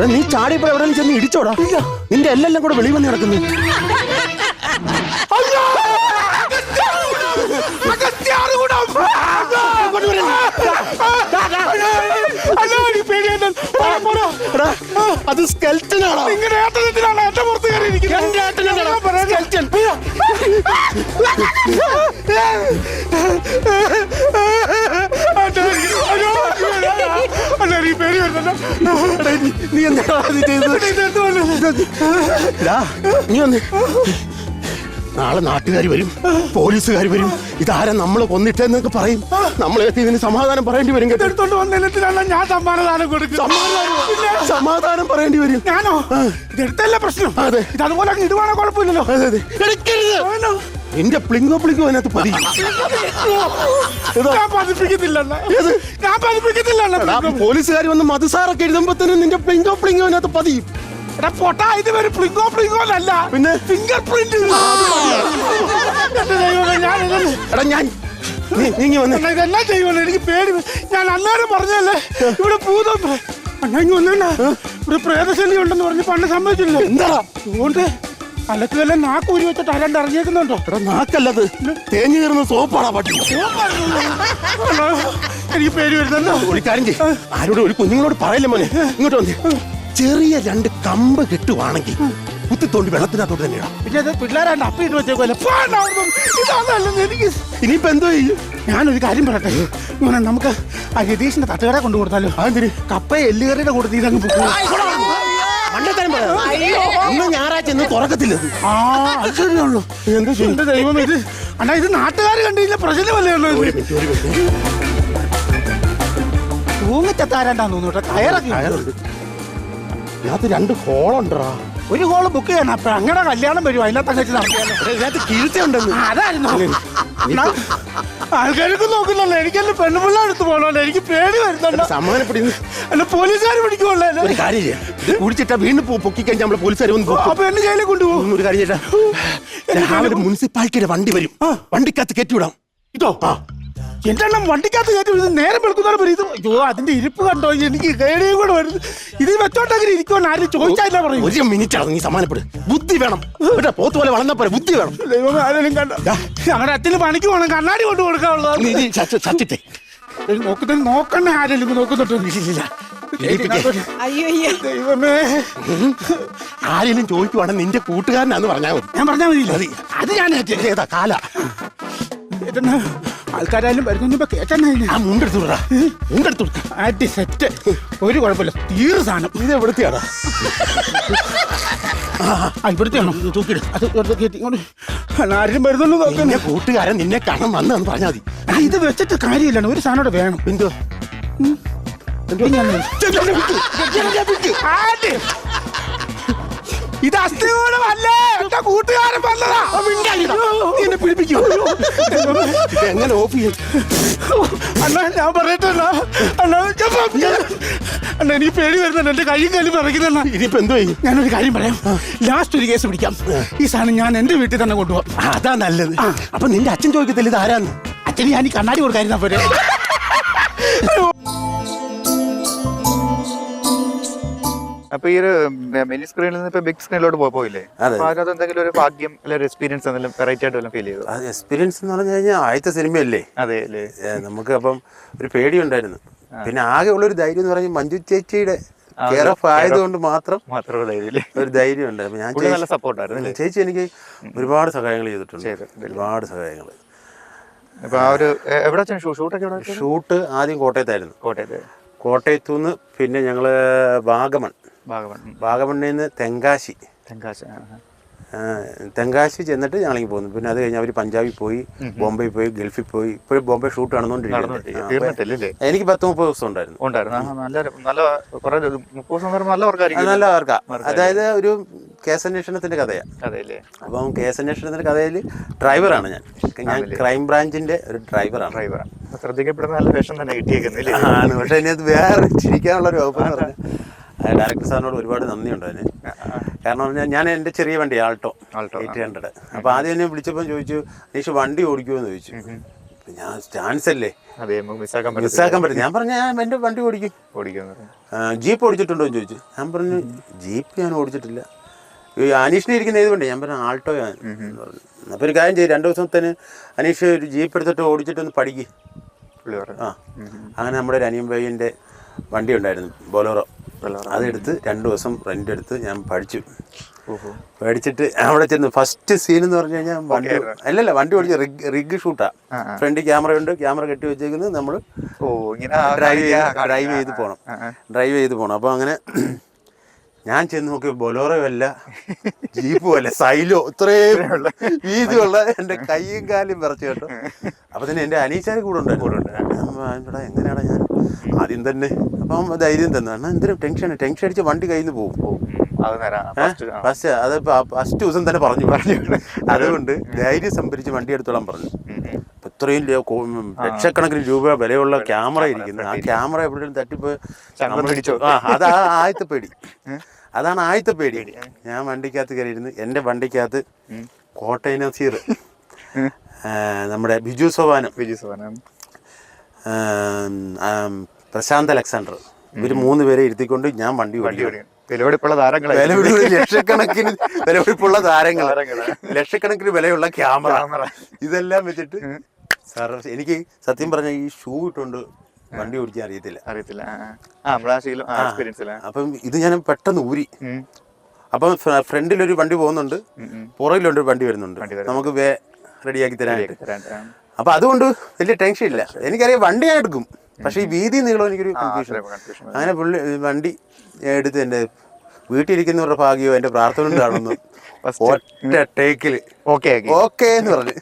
നീ ചാടിയപ്പോ എവിടെ ചെന്ന് ഇടിച്ചോടാ നിന്റെ എല്ലാം കൂടെ വെളിയിൽ വന്ന് കിടക്കുന്നു അയ്യോ! പോടാ. എടാ, അത് സ്കെൽറ്റനാണോ നിങ്ങളുടെ ഏട്ടനെത്തിനാണ് എന്റെ പുറത്ത് കയറിയിരിക്കുന്നത്? എന്റെ ഏട്ടനാണ് സ്കെൽറ്റൻ നീ എന്താ നീ വന്ന് നാളെ നാട്ടുകാർ വരും പോലീസുകാർ വരും. ഇതാരാ നമ്മളെ കൊന്നിട്ടെന്നൊക്കെ പറയും? നമ്മളെ ഇതിന് സമാധാനം പറയേണ്ടി വരും കേട്ടോ. എടുത്തോണ്ട് വന്നതിനാണ് ഞാൻ സമ്മാനദാനം കൊടുക്കും സമാധാനം പറയേണ്ടി വരും. ഞാനോ? ഇതെടുത്തല്ല പ്രശ്നം? അതെ. ഇത് അതുപോലെ അങ്ങ് ഇടുവാണോ കുഴപ്പമില്ലല്ലോ? അതെ അതെ. എടുക്കരുത്. നിന്റെ പ്ലിങ്കോ പ്ലിങ്കോ അതിനകത്ത് പതി. ഞാൻ പതിപ്പിക്കത്തില്ല. ഞാൻ പതിപ്പിക്കത്തില്ല. പോലീസുകാർ വന്ന് മധുസാറൊക്കെ എഴുതുമ്പോ തന്നെ നിന്റെ പ്ലിങ്കോ പ്ലിങ്കോ അതിനകത്ത് പതിയും എടാ പൊട്ടാ ഇത് ഒരു പ്ലിങ്കോ പ്ലിങ്കോ അല്ല പിന്നെ? ഫിംഗർ പ്രിന്റ് എടാ ഞാൻ ഇതെല്ലാം ചെയ്യുമല്ലോ എനിക്ക് പേടി. ഞാൻ അന്നേരം പറഞ്ഞല്ലേ ഇവിടെ ഭൂതം വന്നേണ്ണ. ഇവിടെ പ്രേതശല്യം ഉണ്ടെന്ന് പറഞ്ഞ് പണ്ട് സമ്മതിച്ചില്ല? എന്താടാ അതുകൊണ്ട് അലക്ക് വല്ല നാക്ക് ഊരി വെച്ചിട്ട് അരണ്ട് ഇറങ്ങിയേക്കുന്നുണ്ടോ? എടാ നാക്കല്ലത്. തേഞ്ഞു കയറുന്ന സോപ്പാണ് പട്ടി. എനിക്ക് പേര് വരുന്നല്ലോ ഒരു കാര്യം ചെയ്യ്. ആരോടും ഒരു കുഞ്ഞുങ്ങളോട് പറയില്ല മോനെ. ഇങ്ങോട്ട് വന്നേ. ചെറിയ രണ്ട് കമ്പ് കിട്ടുവാണെങ്കിൽ കുത്തിത്തോണ്ടി വെള്ളത്തിനകത്തോട്ട് തന്നെ ഇടാം പിന്നെ പിള്ളേരാണ്ട് അപ്പി ഇട്ട് ഇതാണല്ലോ എനിക്ക്. ഇനിയിപ്പോ എന്തോ ചെയ്യും? ഞാനൊരു കാര്യം പറയട്ടെ? ഇങ്ങനെ നമുക്ക് ആ രതീഷിന്റെ തട്ടുകട കൊണ്ടു കൊടുത്താലോ? അതെന്തിന്? കപ്പ എല്ലുകറിയുടെ കൂടെ ഇതങ്ങ് പൊക്കോ. മണ്ടത്തരം പറയാം ഇന്ന് ഞായറാഴ്ച ഇന്ന് തുറക്കത്തില്ല ഇത്. ആ അത് ശരിയാണല്ലോ. എന്താ ചെയ്യും? എന്റെ ദൈവം ഇത് അണ്ണാ ഇത് നാട്ടുകാർ കണ്ടില്ല പ്രശ്നമല്ലേ ഉള്ളൂ ഇത് തൂങ്ങിച്ചത്താരണ്ടാന്ന് തോന്നുന്നു കേട്ടോ. കയറൊക്കെ ഉണ്ട്. ഇതിനകത്ത് രണ്ട് ഹോളുണ്ടാ ഒരു ഹോൾ ബുക്ക് ചെയ്യണം അപ്പൊ അങ്ങനെ കല്യാണം വരും അതിനകത്ത് അങ്ങനെ നടത്തിയാലോ? ഇതിനകത്ത് കീഴ്ചയുണ്ടെന്ന് ആ, അതായിരുന്നു. അണ്ണാ, ആൾക്കാർക്ക് നോക്കുന്നല്ലോ എനിക്ക് എന്റെ പെണ്ണുപിള്ള എടുത്ത് പോകണല്ലോ എനിക്ക് പേടി വരുന്നുണ്ട്. സമ്മാനപ്പെടി അല്ല പോലീസുകാർ പിടിക്കുമല്ലോ എന്നെ. ഒരു കാര്യം ചെയ്യാം. ഇത് കുടിച്ചിട്ടാ വീണ്ടും പൊക്കി കഴിഞ്ഞാൽ നമ്മളെ പോലീസുകാർ വന്ന് പോകും അപ്പൊ എന്നെ ജയിലിൽ കൊണ്ടുപോകും. ഒരു കാര്യം ചേട്ടാ രാവിലെ മുനിസിപ്പാലിറ്റിയുടെ വണ്ടി വരും. വണ്ടിക്കകത്ത് കയറ്റിവിടാം ഇതോ? എന്റെ എണ്ണം വണ്ടിക്കകത്ത് കയറ്റി ഇത് നേരെ വെളുക്കുന്നവരെ വരും ഇത് അയ്യോ അതിന്റെ ഇരിപ്പ് കണ്ടോ? എനിക്ക് കേടിയും കൂടെ വരുന്നു. ഇത് വെച്ചോട്ടെങ്കിലും ഇരിക്കുമെന്ന് ആരും ചോദിച്ചാൽ പറയും. ഒരു മിനിറ്റ് ആണ് നീ സമാനപ്പെടും ബുദ്ധി വേണം. ഇവിടെ പോത്ത് പോലെ വളർന്ന പോലെ ബുദ്ധി വേണം. ദൈവം ആരെങ്കിലും കണ്ട ഞങ്ങളുടെ അച്ഛന് പണിക്ക് പോകണം. കണ്ണാടി കൊണ്ട് കൊടുക്കാനുള്ളത്. നോക്കുന്ന നോക്കണ്ട ആരെങ്കിലും നോക്കുന്നുണ്ടോ? ആരെങ്കിലും ചോദിക്കുവാണെങ്കിൽ നിന്റെ കൂട്ടുകാരനാന്ന് പറഞ്ഞാൽ മതി. ഞാൻ പറഞ്ഞാൽ മതി. അത് ഞാൻ. ഏതാ കാല? ആൾക്കാരായാലും വരുന്നതിന് അടി സെറ്റ്. ഒരു കുഴപ്പമില്ല. തീർ സാധനം. ഇത് എവിടുത്തെയാടാ ആ ഇവിടുത്തെ ആണോ? അത് കയറ്റി ഇങ്ങോട്ട്. വരുന്നുള്ളൂ നോക്കണേ? കൂട്ടുകാരൻ നിന്നെ കാണാൻ വന്നെന്ന് പറഞ്ഞാൽ മതി. ഇത് വെച്ചിട്ട് കാര്യമില്ലാണ് ഒരു സാധനം വേണം. എന്തോ ഞാൻ. ഇത് അസ്ഥികൂടമല്ലേ എന്റെ കൂട്ടുകാരൻ വന്നതാ. നീ എന്നെ പിടിപ്പിക്കൂ. ഇത് എങ്ങനെ ഓഫ് ചെയ്യും? അണ്ണാ ഞാൻ പറയട്ടെ അണ്ണാ. അണ്ണാ ഞാൻ പ- അണ്ണാ എനിക്ക് പേടി വരുന്നുണ്ട്. എന്റെ കൈയും കാലും പിറയ്ക്കുന്ന ഇനിയിപ്പോ എന്തോ ചെയ്യും? ഞാനൊരു കാര്യം പറയാം. ലാസ്റ്റ് ഒരു കേസ് പിടിക്കാം. ഈ സാധനം ഞാൻ എന്റെ വീട്ടിൽ തന്നെ കൊണ്ടുപോകാം അതാ നല്ലത്. അപ്പൊ നിന്റെ അച്ഛൻ ചോദിക്കത്തില്ല ഇത് ആരാന്ന്? അച്ഛന് ഞാൻ ഈ കണ്ണാടി കൊടുക്കാതിരുന്നാ പോരെ. അപ്പൊ ഈ ഒരു മിനി സ്ക്രീനിൽ നിന്ന് ഇപ്പൊ ബിഗ് സ്ക്രീനിലോട്ട് പോയില്ലേ? അതെ. അപ്പൊ അതിനകത്ത് എന്തെങ്കിലും ഒരു ഭാഗ്യം അല്ലെങ്കിൽ എക്സ്പീരിയൻസ് എന്തെങ്കിലും വെറൈറ്റി ആയിട്ട് ഫീൽ ചെയ്തു? അത് എക്സ്പീരിയൻസ് എന്ന് പറഞ്ഞു കഴിഞ്ഞാൽ ആദ്യത്തെ സിനിമയല്ലേ അതെ അല്ലേ? നമുക്ക് അപ്പം ഒരു പേടിയുണ്ടായിരുന്നു. പിന്നെ ആകെ ഉള്ള ഒരു ധൈര്യം എന്ന് പറഞ്ഞാൽ മഞ്ജു ചേച്ചിയുടെ കെയർ ഓഫ് ആയതുകൊണ്ട് മാത്രം ഒരു ധൈര്യം ഉണ്ട്. ഞാൻ നല്ല ചേച്ചി- സപ്പോർട്ടായിരുന്നു ചേച്ചി എനിക്ക് ഒരുപാട് സഹായങ്ങൾ ചെയ്തിട്ടുണ്ട്. ഒരുപാട് സഹായങ്ങൾ? ഷൂട്ട് ആദ്യം കോട്ടയത്തായിരുന്നു. കോട്ടയത്ത്. കോട്ടയത്തു നിന്ന് പിന്നെ ഞങ്ങൾ വാഗമൺ. വാഗമണ്ണിൽ നിന്ന് തെങ്കാശി. തെങ്കാശി തെങ്കാശി ചെന്നിട്ട് ഞങ്ങളിങ്ങ് പോന്നു. പിന്നെ അത് കഴിഞ്ഞ് അവർ പഞ്ചാബിൽ പോയി ബോംബെ പോയി ഗൾഫിൽ പോയി ഇപ്പോഴും ബോംബെ ഷൂട്ട് നടന്നുകൊണ്ടിരിക്കുന്നത് എനിക്ക് പത്ത് മുപ്പത് ദിവസം ഉണ്ടായിരുന്നു. ഉണ്ടായിരുന്നു. നല്ല വർക്കാ. അതായത് ഒരു കേസ് അന്വേഷണത്തിന്റെ കഥയാണ് അപ്പം കേസ് അന്വേഷണത്തിന്റെ കഥയിൽ ഡ്രൈവറാണ് ഞാൻ. ഞാൻ ക്രൈം ബ്രാഞ്ചിന്റെ ഒരു ഡ്രൈവറാണ്. ഡ്രൈവറാണ് ശ്രദ്ധിക്കപ്പെടുന്ന നല്ല വേഷം തന്നെ കിട്ടിയേക്കുന്നില്ല ആണ്. പക്ഷെ അതിനകത്ത് വേറെ ചിരിക്കാനുള്ള ഒരു വകുപ്പ് ഡയറക്ടർ സാറിനോട് ഒരുപാട് നന്ദിയുണ്ട് അതിന്. കാരണം പറഞ്ഞാൽ ഞാൻ എന്റെ ചെറിയ വണ്ടി ആൾട്ടോ. Alto, eight hundred. അപ്പോൾ ആദ്യം എന്നെ വിളിച്ചപ്പോൾ ചോദിച്ചു അനീഷ് വണ്ടി ഓടിക്കുമെന്ന് ചോദിച്ചു. ഞാൻ ചാൻസ് അല്ലേ മിസ്സാക്കാൻ പറ്റും ഞാൻ പറഞ്ഞു ഞാൻ എന്റെ വണ്ടി ഓടിക്കും. ഓടിക്കുന്നത് ആ, ജീപ്പ് ഓടിച്ചിട്ടുണ്ടോ എന്ന് ചോദിച്ചു. ഞാൻ പറഞ്ഞു ജീപ്പ് ഞാൻ ഓടിച്ചിട്ടില്ല. ഈ അനീഷിനെ ഇരിക്കുന്ന ഏത് വണ്ടി ഞാൻ പറഞ്ഞു ആൾട്ടോ ഞാൻ. പറഞ്ഞു. അപ്പോൾ ഒരു കാര്യം ചെയ്യും രണ്ട് ദിവസത്തിന് അനീഷ് ഒരു ജീപ്പ് എടുത്തിട്ട് ഓടിച്ചിട്ടൊന്ന് പഠിക്കും. ആ. അങ്ങനെ നമ്മുടെ ഒരു അനിയൻ വണ്ടി ഉണ്ടായിരുന്നു ബൊലോറോ. അതെടുത്ത് രണ്ട് ദിവസം റെന്റ് എടുത്ത് ഞാൻ പഠിച്ചു. ഓഹോ. പഠിച്ചിട്ട് അവിടെ ചെന്ന് ഫസ്റ്റ് സീൻ എന്ന് പറഞ്ഞു കഴിഞ്ഞാൽ വണ്ടി അല്ലല്ല വണ്ടി ഓടിച്ച് റിഗ് റിഗ് ഷൂട്ടാ ഫ്രണ്ട് ക്യാമറ ഉണ്ട് ക്യാമറ കെട്ടി വെച്ചേക്കുന്നത് നമ്മൾ ഡ്രൈവ് ചെയ്ത് ഡ്രൈവ് ചെയ്ത് പോകണം. ഡ്രൈവ് ചെയ്ത് പോകണം അപ്പോൾ അങ്ങനെ ഞാൻ ചെന്ന് നോക്കി ബൊലോറയല്ല ജീപ്പും അല്ല സൈലോ ഇത്രയും വീതിയുള്ള എന്റെ കൈയും കാലും വിറച്ചു കേട്ടോ. അപ്പൊ തന്നെ എന്റെ അനീച്ചാര് കൂടെ ഉണ്ട്. എടാ എങ്ങനെയാടാ ഞാൻ? ആദ്യം തന്നെ. അപ്പം ധൈര്യം തന്നെ. എന്നാ എന്തിനും ടെൻഷൻ ടെൻഷൻ അടിച്ച് വണ്ടി കയ്യിൽ നിന്ന് പോകും. ഫസ്റ്റ് അത് ഫസ്റ്റ് ദിവസം തന്നെ പറഞ്ഞു. പറഞ്ഞു. അതുകൊണ്ട് ധൈര്യം സംഭരിച്ച് വണ്ടി എടുത്തോളാൻ പറഞ്ഞു. കോ- ലക്ഷക്കണക്കിന് രൂപ വിലയുള്ള ക്യാമറ ഇരിക്കുന്നു. ആ ക്യാമറ എവിടെയും തട്ടിപ്പോ? ആ അതാ ആദ്യത്തെ പേടി അതാണ് ആദ്യത്തെ പേടി ഞാൻ വണ്ടിക്കകത്ത് കയറിയിരുന്നു. എന്റെ വണ്ടിക്കകത്ത് കോട്ടയം നസീർ നമ്മുടെ ബിജു സോപാനം ബിജു ആം, പ്രശാന്ത് അലക്സാണ്ടർ. ഇവർ മൂന്ന് പേരെ ഇരുത്തിക്കൊണ്ട് ഞാൻ വണ്ടി ഓടിക്കും വിലപിടിപ്പുള്ള താരങ്ങളെ വിലപിടിപ്പുള്ള ലക്ഷക്കണക്കിന് വിലപിടിപ്പുള്ള താരങ്ങൾ ലക്ഷക്കണക്കിന് വിലയുള്ള ക്യാമറ. ഇതെല്ലാം വെച്ചിട്ട് സാർ എനിക്ക് സത്യം പറഞ്ഞ ഈ ഷൂ ഇട്ടുകൊണ്ട് വണ്ടി ഓടിക്കാൻ അറിയത്തില്ല. അറിയത്തില്ല. എക്സ്പീരിയൻസ് അപ്പം ഇത് ഞാൻ പെട്ടെന്ന് ഊരി. അപ്പം ഫ്രണ്ടിൽ ഒരു വണ്ടി പോകുന്നുണ്ട്. പുറകിലൊരു വണ്ടി വരുന്നുണ്ട്. നമുക്ക് വേ റെഡിയാക്കി തരാനായിട്ട്. അപ്പൊ അതുകൊണ്ട് വലിയ ടെൻഷൻ ഇല്ല. എനിക്കറിയാം വണ്ടി ഞാൻ എടുക്കും. പക്ഷെ ഈ വീതി നീളം എനിക്കൊരു കൺഫ്യൂഷൻ അങ്ങനെ പുള്ളി വണ്ടി എടുത്ത് എന്റെ വീട്ടിലിരിക്കുന്നവരുടെ ഭാഗ്യവും എന്റെ പ്രാർത്ഥന കൊണ്ട് കാണുന്നു ഒറ്റ ടേക്കിൽ. ഓക്കെ ഓക്കെ എന്ന് പറഞ്ഞു.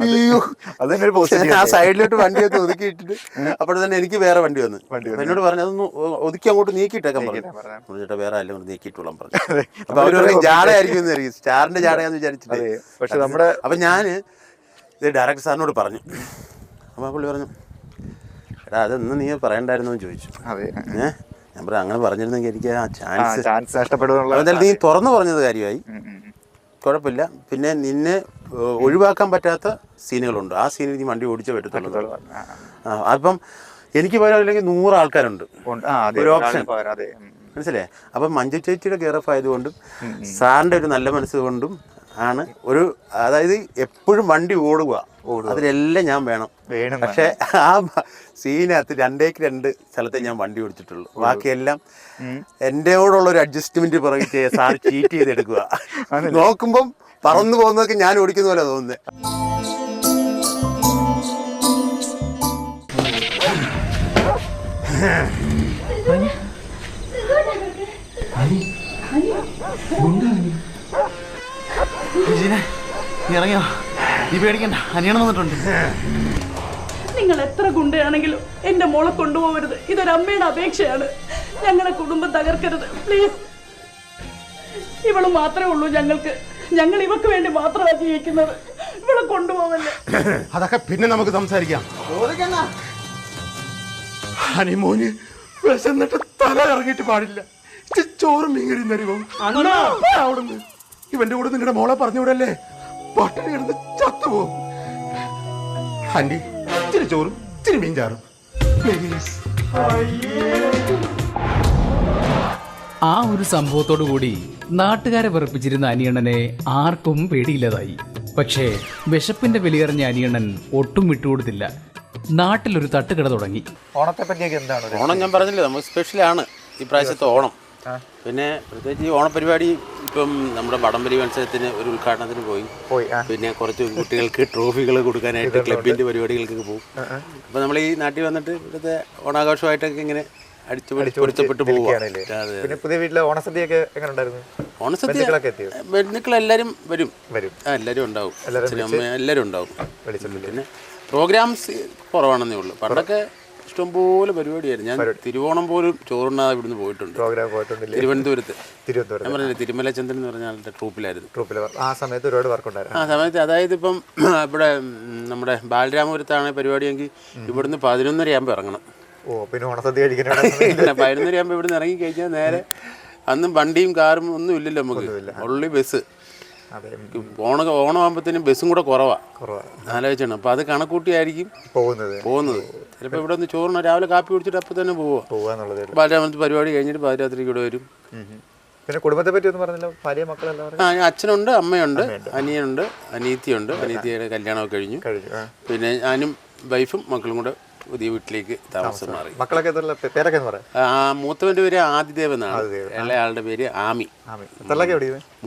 അയ്യോ. അതന്നെ ഒരു ഞാൻ ആ സൈഡിലോട്ട് വണ്ടിയൊക്കെ ഒതുക്കി ഇട്ടിട്ട് അപ്പോൾ തന്നെ എനിക്ക് വേറെ വണ്ടി വന്നു. എന്നോട് പറഞ്ഞു അതൊന്ന് ഒതുക്കി അങ്ങോട്ട് നീക്കിയിട്ടേക്കാൻ പറഞ്ഞു. ചേട്ടാ വേറെ അല്ല കൊണ്ട് നീക്കിയിട്ടോളാം പറഞ്ഞു. അപ്പൊ അവർ പറയും ജാടയായിരിക്കും എന്ന് സ്റ്റാറിന്റെ ജാടയാന്ന് വിചാരിച്ചിട്ട്. പക്ഷെ നമ്മുടെ- അപ്പൊ ഞാൻ ഇത് ഡയറക്ടർ സാറിനോട് പറഞ്ഞു. അപ്പൊ പുള്ളി പറഞ്ഞു എടാ അതൊന്നും നീ പറയണ്ടായിരുന്നു? ചോദിച്ചു. അതെ. ഏഹ് ഞാൻ അങ്ങനെ പറഞ്ഞിരുന്നെങ്കിൽ എനിക്ക് ആ ചാൻസ് ചാൻസ് എന്തായാലും നീ തുറന്നു പറഞ്ഞത് കാര്യമായി. കുഴപ്പമില്ല. പിന്നെ നിന്നെ ഒഴിവാക്കാൻ പറ്റാത്ത സീനുകളുണ്ട്. ആ സീനിൽ നീ വണ്ടി ഓടിച്ചേ പറ്റത്തുള്ളൂ. അപ്പം എനിക്ക് പോയാൽ അല്ലെങ്കിൽ നൂറ് ആൾക്കാരുണ്ട്. ഒരു ഓപ്ഷൻ. മനസ്സിലായേ? അപ്പം മഞ്ജു ചേച്ചിയുടെ കെയർ ഓഫ് ആയതുകൊണ്ടും സാറിന്റെ ഒരു നല്ല മനസ്സ് കൊണ്ടും ആണ്. ഒരു അതായത് എപ്പോഴും വണ്ടി ഓടുക. അതിലെല്ലാം ഞാൻ വേണം. വേണം പക്ഷേ ആ സീനകത്ത് രണ്ടേക്ക് രണ്ട് സ്ഥലത്തെ ഞാൻ വണ്ടി ഓടിച്ചിട്ടുള്ളൂ. ബാക്കിയെല്ലാം എന്റെയോടുള്ള ഒരു അഡ്ജസ്റ്റ്മെന്റ് പുറകെ സാർ ചീറ്റ് ചെയ്തെടുക്കുക. നോക്കുമ്പം പറന്നു പോകുന്നതൊക്കെ ഞാൻ ഓടിക്കുന്ന പോലെ തോന്നുന്നത് ഇറങ്ങിയോ? നീ പേടിക്കണ്ട അനിയണം വന്നിട്ടുണ്ട്. നിങ്ങൾ എത്ര ഗുണ്ടയാണെങ്കിലും എന്റെ മോളെ കൊണ്ടുപോകരുത്. ഇതൊരു അമ്മയുടെ അപേക്ഷയാണ്. ഞങ്ങളുടെ കുടുംബം തകർക്കരുത്. പ്ലീസ് ഇവൾ മാത്രമേ ഉള്ളൂ ഞങ്ങൾക്ക്. ഞങ്ങൾ ഇവക്ക് വേണ്ടി മാത്രമാണ് ജീവിക്കുന്നത്. ഇവളെ കൊണ്ടുപോകല്ലേ? അതൊക്കെ പിന്നെ നമുക്ക് സംസാരിക്കാം. ഹണിമോന് വിശന്നിട്ട് തല ഇറങ്ങിയിട്ട് പാടില്ല. ചോറും മീൻകറി തരുമോ? അവിടുന്ന്. ഇവന്റെ കൂടെ നിങ്ങളുടെ മോളെ പറഞ്ഞു വിടല്ലേ പട്ടിണി കിടന്ന് ചത്തുപോകും. ആന്റി ഇച്ചിരി ചോറും ഇച്ചിരി മീൻ ചാറും. പ്ലീസ് ആ ഒരു സംഭവത്തോടു കൂടി നാട്ടുകാരെ വെറുപ്പിച്ചിരുന്ന അനിയണ്ണനെ ആർക്കും പേടിയില്ലതായി. പക്ഷേ വിശപ്പിന്റെ വിലയറിഞ്ഞ അനിയണ്ണൻ ഒട്ടും വിട്ടുകൊടുത്തില്ല. നാട്ടിലൊരു തട്ടുകട തുടങ്ങി. ഓണത്തെ പറ്റിയൊക്കെ എന്താണ്? ഓണം ഞാൻ പറഞ്ഞില്ലേ നമുക്ക് സ്പെഷ്യലാണ് ഈ പ്രാവശ്യത്തെ ഓണം. പിന്നെ പ്രത്യേകിച്ച് ഈ ഓണപരിപാടി ഇപ്പം നമ്മുടെ വടംവലി മത്സരത്തിന് ഒരു ഉദ്ഘാടനത്തിന് പോയി. പോയി പിന്നെ കുറച്ച് കുട്ടികൾക്ക് ട്രോഫികൾ കൊടുക്കാനായിട്ട് ക്ലബിന്റെ പരിപാടികൾക്കൊക്കെ പോകും അപ്പോൾ നമ്മൾ ഈ നാട്ടിൽ വന്നിട്ട് ഇവിടുത്തെ ഓണാഘോഷമായിട്ടൊക്കെ ഇങ്ങനെ അടിച്ചു പൊടിച്ചപ്പെട്ട് പിന്നെ പുതിയ വീട്ടിലെ ഓണസദ്യയൊക്കെ എങ്ങനെ ഉണ്ടായിരുന്നു? ഓണസദ്യ? ബന്ധുക്കൾ എല്ലാവരും വരും. വരും. എല്ലാവരും ഉണ്ടാവും. എല്ലാരും എല്ലാവരും ഉണ്ടാവും. പിന്നെ പ്രോഗ്രാംസ് കുറവാണെന്നേ ഉള്ളൂ. പണ്ടൊക്കെ ഇഷ്ടംപോലെ പരിപാടിയായിരുന്നു. ഞാൻ തിരുവോണം പോലും ചോറുണ്ണാതെ ഇവിടുന്ന് പോയിട്ടുണ്ട്. പ്രോഗ്രാം പോയിട്ടുണ്ട് തിരുവനന്തപുരത്ത്. തിരുവനന്തപുരം ഞാൻ പറഞ്ഞില്ലേ തിരുമലചന്ദ്രൻ എന്ന് പറഞ്ഞ ആളുടെ ട്രൂപ്പിലായിരുന്നു. ട്രൂപ്പിൽ ആ സമയത്ത് ഒരുപാട് വർക്ക് ഉണ്ടായിരുന്നു ആ സമയത്ത് അതായത് ഇപ്പം ഇവിടെ നമ്മുടെ ബാലരാമപുരത്താണ് പരിപാടിയെങ്കിൽ ഇവിടുന്ന് പതിനൊന്നര ആകുമ്പോൾ ഇറങ്ങണം. ഓ പിന്നെ ഓണസദ്യ കഴിക്കണം പിന്നെ പതിനൊന്നര ആകുമ്പോൾ ഇവിടുന്ന് ഇറങ്ങി കഴിഞ്ഞാൽ നേരെ അന്നും വണ്ടിയും കാറും ഒന്നും ഇല്ലല്ലോ നമുക്ക്. ഉള്ളി ബസ് അതെ. ഓണ ഓണമാകുമ്പോഴത്തേനും ബസ്സും കൂടെ കുറവാണ് കുറവാണ് ആലോചിച്ചാണ്. അപ്പോൾ അത് കണക്കൂട്ടിയായിരിക്കും പോകുന്നത്. പോകുന്നത്. ചിലപ്പോൾ ഇവിടെ നിന്ന് ചോറിന് രാവിലെ കാപ്പി കുടിച്ചിട്ട് അപ്പോൾ തന്നെ പോവുക പോവാന്നുള്ളത് ബാലരാമത്ത് പരിപാടി കഴിഞ്ഞിട്ട് പാതിരാത്രിക്ക് ഇവിടെ വരും. പിന്നെ കുടുംബത്തെ പറ്റി ഒന്നും പറഞ്ഞല്ലോ. ഭാര്യ മക്കളെല്ലാം ആ അച്ഛനുണ്ട് അമ്മയുണ്ട് അനിയനുണ്ട് അനീത്തിയുണ്ട്. അനീത്തിയുടെ കല്യാണമൊക്കെ കഴിഞ്ഞു. കഴിഞ്ഞു. പിന്നെ ഞാനും വൈഫും മക്കളും കൂടെ പുതിയ വീട്ടിലേക്ക് താമസം മാറി. മക്കളൊക്കെ പേരൊക്കെ മൂത്തവന്റെ പേര് ആദിദേവ് എന്നാണ്. ഇളയാളുടെ പേര് ആമി.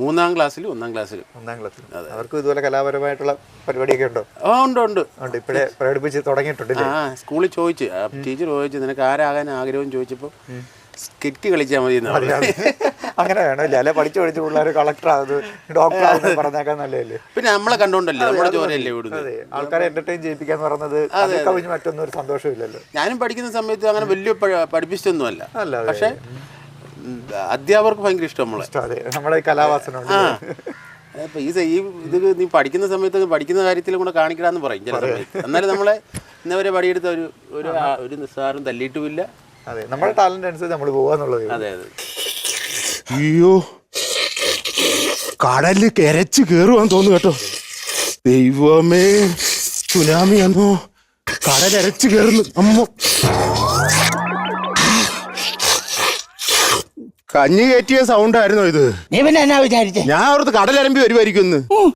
മൂന്നാം ക്ലാസ്സിലും ഒന്നാം ക്ലാസ്സിലും. ഒന്നാം ക്ലാസ്സിൽ അവർക്കും ഇതുപോലെ കലാപരമായിട്ടുള്ള പരിപാടിയൊക്കെ ഉണ്ടോ? ആ ഉണ്ട് ഉണ്ട്. ഉണ്ട്. ഇപ്പോഴേ പ്രകടിപ്പിച്ച് തുടങ്ങിയിട്ടുണ്ട് ആ സ്കൂളിൽ ചോദിച്ചു. ടീച്ചർ ചോദിച്ചു നിനക്ക് ആരാകാൻ ആഗ്രഹം? ചോദിച്ചപ്പോൾ സ്കിറ്റ് കളിച്ചാൽ മതി. അങ്ങനെ വേണമല്ലേ? അല്ലെ പഠിച്ചു പഠിച്ച് പിള്ളേർ കളക്ടർ ആകുന്നത് ഡോക്ടർ ആകുന്നത് പറഞ്ഞേക്കാൻ നല്ലതല്ലേ? പിന്നെ നമ്മളെ കണ്ടോണ്ടല്ലേ? നമ്മുടെ ജോലിയല്ലേ ഇവിടുന്ന് അതെ. ആൾക്കാരെ എന്റർടൈൻ ചെയ്യിപ്പിക്കാന്ന് പറഞ്ഞത് കഴിഞ്ഞ് കവിഞ്ഞ് മറ്റൊന്നും ഒരു സന്തോഷമില്ലല്ലോ. ഞാനും പഠിക്കുന്ന സമയത്ത് അങ്ങനെ വലിയ പഠിപ്പിച്ചൊന്നുമല്ല. അല്ല പക്ഷേ അധ്യാപകർക്ക് ഭയങ്കര ഇഷ്ടം നമ്മളെ. നമ്മുടെ കലാവാസന ഈ ഈ ഇത് നീ പഠിക്കുന്ന സമയത്ത് പഠിക്കുന്ന കാര്യത്തിൽ കൂടെ കാണിക്കണമെന്ന് പറയും ചില സമയത്ത്. എന്നാലും നമ്മളെ ഇന്നവരെ പടിയെടുത്ത ഒരു ഒരു നിസ്സാരം തല്ലിയിട്ടുമില്ല. അതെ നമ്മുടെ ടാലന്റ് അനുസരിച്ച് നമ്മൾ പോവാന്നുള്ളത് അതെ അതെ. അയ്യോ. കടൽ കരച്ച് കേറുവാന്ന് തോന്നുന്നു കേട്ടോ. ദൈവമേ സുനാമി എന്നോ കടലരച്ച് കേറുന്നു. അമ്മ. കഞ്ഞി കയറ്റിയ സൗണ്ട് ആയിരുന്നു ഇത്? നീ പിന്നെ എന്നാ വിചാരിച്ചേ? ഞാൻ അവിടുത്തെ കടലരമ്പി വരുമായിരിക്കും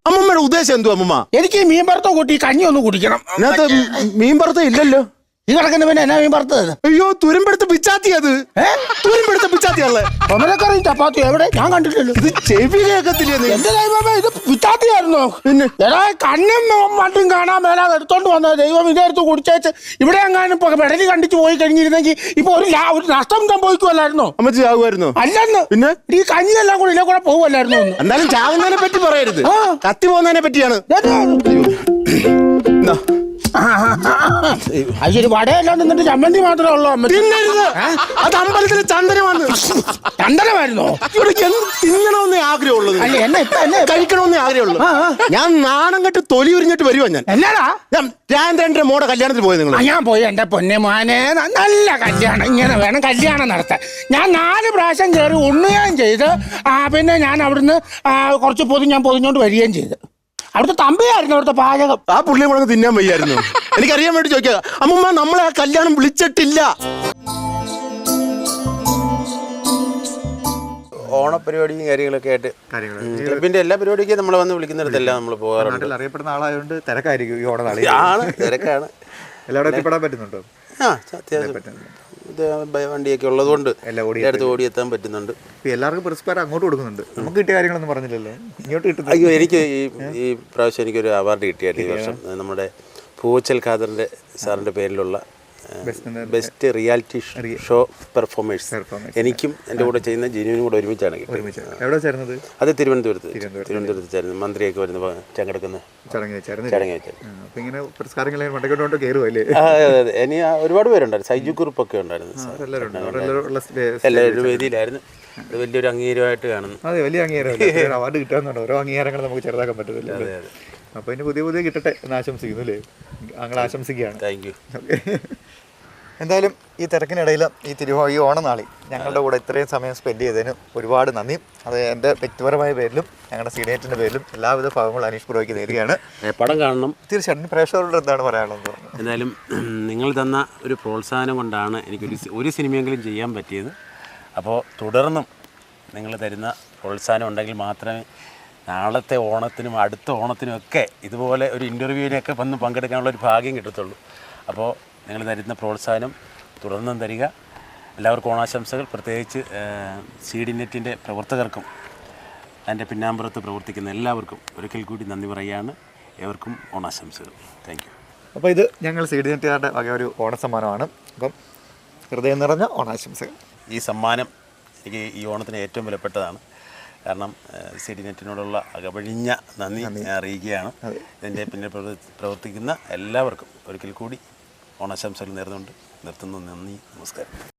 അമ്മമ്മയുടെ ഉദ്ദേശം എന്തു അമ്മമ്മ? എനിക്ക് മീൻ വറുത്ത കൂട്ടി കഞ്ഞി ഒന്ന് കുടിക്കണം. ഇതിനകത്ത് മീൻ പുറത്ത് ഇല്ലല്ലോ. ഈ കിടക്കുന്ന പിന്നെ എന്നാ മീൻ വറുത്തത്? അയ്യോ തുരുമ്പെടുത്ത് പിച്ചാത്തി അത്. തുരുമ്പെടുത്ത പിച്ചാത്തിയല്ലേ ഒമലക്കറിയും ചപ്പാത്തി എവിടെ? ഞാൻ കണ്ടിട്ടില്ലല്ലോ ഇത് ചെവി കേൾക്കത്തില്ലേ എന്റെ ദൈവമേ ഇത് പിച്ചാത്തിയായിരുന്നോ പിന്നെ? എടാ കണ്ണും മട്ടും കാണാൻ മേലാതെ എടുത്തോണ്ട് വന്നത്. ദൈവം ഇതെടുത്ത് കുടിച്ചേച്ച്. ഇവിടെ എങ്ങാനും പെടലി കണ്ടിച്ച് പോയി കഴിഞ്ഞിരുന്നെങ്കിൽ ഇപ്പൊ ഒരു ഒരു നഷ്ടം സംഭവിക്കുമല്ലായിരുന്നോ അമ്മച്ചി ആകുമായിരുന്നു അല്ലെന്ന്. പിന്നെ? ഈ കഞ്ഞിയെല്ലാം കൂടി ഇതിലെ കൂടെ പോകുമല്ലായിരുന്നു എന്തായാലും ചാവുന്നതിനെ പറ്റി പറയരുത്. കത്തി പോകുന്നതിനെ പറ്റിയാണ്. എന്നാ, അയ്യൊരു വടയെല്ലാം നിന്നിട്ട് ചമ്മന്തി മാത്രമേ ഉള്ളൂ അമ്മ. തിന്നരുത്. അത് അമ്പലത്തിലെ ചന്ദനമാണ്. ചന്ദനമായിരുന്നോ? ഇവിടെ എന്ത് തിന്നണമെന്നേ ആഗ്രഹമുള്ളത് അല്ല എന്നെ ഇപ്പൊ എന്നെ കഴിക്കണമെന്നേ ആഗ്രഹമുള്ളൂ. ഞാൻ നാണം കെട്ട് തൊലി ഉരിഞ്ഞിട്ട് വരുവാ ഞാൻ. എന്നാടാ ഞാൻ രാജേന്ദ്രന്റെ മോടെ കല്യാണത്തിൽ പോയത് നിങ്ങൾ ആ, ഞാൻ പോയി എന്റെ പൊന്നെ മോനെ ന- നല്ല കല്യാണം ഇങ്ങനെ വേണം കല്യാണം നടത്താൻ. ഞാൻ നാല് പ്രാവശ്യം കയറി ഉണ്ണുകയും ചെയ്ത് ആ പിന്നെ ഞാൻ അവിടുന്ന് ആ, കുറച്ച് പൊതി ഞാൻ പൊതിഞ്ഞോണ്ട് വരികയും ചെയ്ത്. അവിടുത്തെ തമ്പിയായിരുന്നു അവിടുത്തെ പാചകം. ആ പുള്ളിയെ കൂടെ തിന്നാൻ വയ്യായിരുന്നു. എനിക്കറിയാൻ വേണ്ടി ചോദിക്കുക അമ്മമ്മ നമ്മളെ ആ കല്യാണം വിളിച്ചിട്ടില്ല. ഓണപരിപാടിയും കാര്യങ്ങളൊക്കെ ആയിട്ട് ക്ലബിന്റെ എല്ലാ പരിപാടിക്കും നമ്മളെ വന്ന് വിളിക്കുന്നിടത്തെല്ലാം നമ്മൾ പോകാറുണ്ട്. നാട്ടിൽ അറിയപ്പെടുന്ന ആളായതുകൊണ്ട് തിരക്കായിരിക്കും ഈ ഓണനാളി ആണ് തിരക്കാണ്. എല്ലാവരും എത്തിപ്പെടാൻ പറ്റുന്നുണ്ടോ? ആ അത്യാവശ്യം. വണ്ടിയൊക്കെ ഉള്ളതുകൊണ്ട് അടുത്ത് ഓടിയെത്താൻ പറ്റുന്നുണ്ട്. എല്ലാവർക്കും പുരസ്കാരം അങ്ങോട്ട് കൊടുക്കുന്നുണ്ട്. നമുക്ക് കിട്ടിയ കാര്യങ്ങളൊന്നും പറഞ്ഞില്ലല്ലോ. ഇങ്ങോട്ട് കിട്ടുന്നു അയ്യോ എനിക്ക് ഈ ഈ പ്രാവശ്യം എനിക്കൊരു അവാർഡ് കിട്ടിയായിരുന്നു ഈ വർഷം. നമ്മുടെ പൂച്ചൽ ഖാദറിന്റെ സാറിന്റെ പേരിലുള്ള ബെസ്റ്റ് റിയാലിറ്റി ഷോ പെർഫോമേഴ്സ് എനിക്കും എന്റെ കൂടെ ചെയ്യുന്ന ജിനുവിനും കൂടെ ഒരുമിച്ചാണ് എവിടെ ചേർന്നത് അത് തിരുവനന്തപുരത്ത്. തിരുവനന്തപുരത്ത്. ചേർന്ന് മന്ത്രിയൊക്കെ വരുന്ന ചങ്കെടുക്കുന്ന ഇനി ഒരുപാട് പേരുണ്ടായിരുന്നു. സൈജു കുറിപ്പൊക്കെ ഉണ്ടായിരുന്നു. എല്ലാവരും വേദിയിലായിരുന്നു. അത് വലിയൊരു അംഗീകാരമായിട്ട് കാണുന്നു. അതെ വലിയ അംഗീകാരം അവാർഡ് കിട്ടാന്നുണ്ട് ഓരോ അംഗീകാരങ്ങൾ നമുക്ക് ചെറുതാക്കാൻ പറ്റത്തില്ല അപ്പൊ ഇനി പുതിയ പുതിയ കിട്ടട്ടെ എന്ന് ആശംസിക്കുന്നു അല്ലേ? അങ്ങനെ ആശംസിക്കുകയാണ്. Thank you okay. എന്തായാലും ഈ തിരക്കിനിടയിൽ ഈ തിരുവോ ഈ ഓണനാളി ഞങ്ങളുടെ കൂടെ ഇത്രയും സമയം സ്പെൻഡ് ചെയ്തതിന് ഒരുപാട് നന്ദി. അത് എന്റെ വ്യക്തിപരമായ പേരിലും ഞങ്ങളുടെ സീനിയേറ്റിന്റെ പേരിലും എല്ലാവിധ ഭാഗങ്ങളും അനീഷ് പുരോയ്ക്ക് നേരുകയാണ്. പടം കാണണം. തീർച്ചയായിട്ടും പ്രേക്ഷകരോട് എന്താണ് പറയാനുള്ളത്? എന്തായാലും നിങ്ങൾ തന്ന ഒരു പ്രോത്സാഹനം കൊണ്ടാണ് എനിക്കൊരു ഒരു സിനിമയെങ്കിലും ചെയ്യാൻ പറ്റിയത്. അപ്പോൾ തുടർന്നും നിങ്ങൾ തരുന്ന പ്രോത്സാഹനം ഉണ്ടെങ്കിൽ മാത്രമേ നാളത്തെ ഓണത്തിനും അടുത്ത ഓണത്തിനും ഒക്കെ ഇതുപോലെ ഒരു ഇന്റർവ്യൂവിനൊക്കെ വന്ന് പങ്കെടുക്കാനുള്ള ഒരു ഭാഗ്യം കിട്ടത്തുള്ളൂ. അപ്പോൾ നിങ്ങൾ തരുന്ന പ്രോത്സാഹനം തുടർന്നും തരിക. എല്ലാവർക്കും ഓണാശംസകൾ. പ്രത്യേകിച്ച് സി ഡി നെറ്റിന്റെ പ്രവർത്തകർക്കും അതിന്റെ പിന്നാമ്പുറത്ത് പ്രവർത്തിക്കുന്ന എല്ലാവർക്കും ഒരിക്കൽ കൂടി നന്ദി പറയുകയാണ്. ഏവർക്കും ഓണാശംസകൾ. താങ്ക് യു അപ്പോൾ ഇത് ഞങ്ങൾ സി ഡി നെറ്റുകാരുടെ വക ഒരു ഓണസമ്മാനമാണ്. അപ്പം ഹൃദയം നിറഞ്ഞ ഓണാശംസകൾ. ഈ സമ്മാനം എനിക്ക് ഈ ഓണത്തിന് ഏറ്റവും വിലപ്പെട്ടതാണ്. കാരണം സി ഡി നെറ്റിനോടുള്ള അകപഴിഞ്ഞ നന്ദി ഞാൻ അറിയിക്കുകയാണ്. ഇതിന്റെ പിന്നിൽ പ്രവർത്തിക്കുന്ന എല്ലാവർക്കും ഒരിക്കൽ കൂടി ഓണാശംസകൾ നേർന്നുകൊണ്ട് നിർത്തുന്നു. നന്ദി നമസ്കാരം.